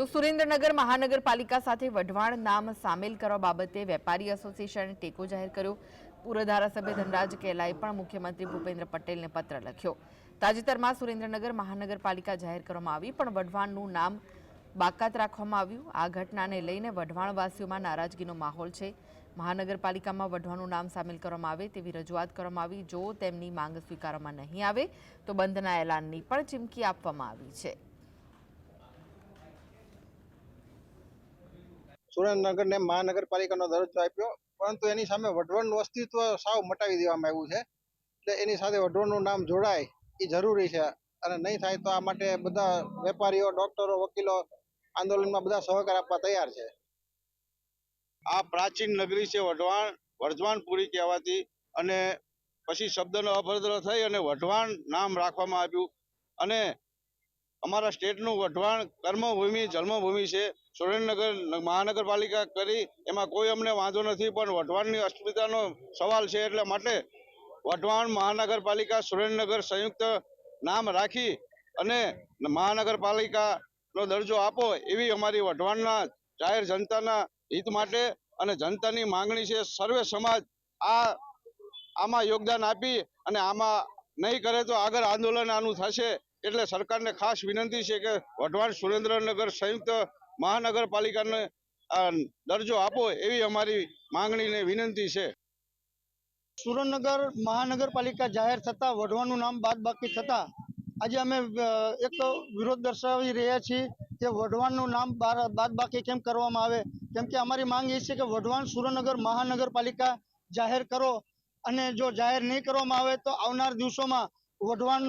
તો સુરેન્દ્રનગર મહાનગરપાલિકા સાથે વઢવાણ નામ સામેલ કરવા બાબતે વેપારી એસોસિએશને ટેકો જાહેર કર્યો. પૂર્વ ધારાસભ્ય ધનરાજ કેલાએ પણ મુખ્યમંત્રી ભૂપેન્દ્ર પટેલને પત્ર લખ્યો. તાજેતરમાં સુરેન્દ્રનગર મહાનગરપાલિકા જાહેર કરવામાં આવી, પણ વઢવાણનું નામ બાકાત રાખવામાં આવ્યું. આ ઘટનાને લઈને વઢવાણવાસીઓમાં નારાજગીનો માહોલ છે. મહાનગરપાલિકામાં વઢવાનું નામ સામેલ કરવામાં આવે તેવી રજૂઆત કરવામાં આવી. જો તેમની માંગ સ્વીકારવામાં નહીં આવે, તો બંધના એલાનની પણ ચીમકી આપવામાં આવી છે. સુરેન્દ્રનગરને મહાનગરપાલિકાનો દરજ્જો આપ્યો. પરંતુ એની સામે વઢવાણનું અસ્તિત્વ સાવ મટાવી દેવામાં આવ્યું છે. એટલે એની સાથે વઢવાણનું નામ જોડાય એ જરૂરી છે. અને નહીં થાય તો આ માટે બધા વેપારીઓ, ડોક્ટરો, વકીલો આંદોલનમાં બધા સહકાર આપવા તૈયાર છે. આ પ્રાચીન નગરી છે વઢવાણ. વર્ધવાનપુરી કહેવાતી અને પછી શબ્દનો અભદ્ર થઈ અને વઢવાણ નામ રાખવામાં આવ્યું. અને અમારા સ્ટેટનું વઢવાણ કર્મભૂમિ, જન્મભૂમિ છે. સુરેન્દ્રનગર મહાનગરપાલિકા કરી, એમાં કોઈ અમને વાંધો નથી, પણ વઢવાણની અસ્મિતાનો સવાલ છે એટલે માટે વઢવાણ મહાનગરપાલિકા સુરેન્દ્રનગર સંયુક્ત નામ રાખી અને મહાનગરપાલિકાનો દરજ્જો આપો એવી અમારી વઢવાણના જાહેર જનતાના હિત માટે અને જનતાની માંગણી છે. સર્વે સમાજ આ, આમાં યોગદાન આપી અને આમાં નહીં કરે તો આગળ આંદોલન આનું થશે. એટલે સરકારને ખાસ વિનંતી છે કે વઢવાણ સુરેન્દ્રનગર સંયુક્ત મહાનગરપાલિકાને દરજ્જો આપો એવી અમારી માંગણી ને વિનંતી છે. સુરેન્દ્રનગર મહાનગરપાલિકા જાહેર થતાં વઢવાનું નામ બાદ બાકી થતાં, આજે અમે એક વિરોધ દર્શાવી રહ્યા છીએ કે વઢવાણનું નામ બાદ બાકી કેમ કરવામાં આવે? કેમ કે અમારી માંગ એ છે કે વઢવાણ સુરેન્દ્રનગર મહાનગરપાલિકા જાહેર કરો અને જો જાહેર નહીં કરવામાં આવે તો આવનાર દિવસોમાં વઢવાણ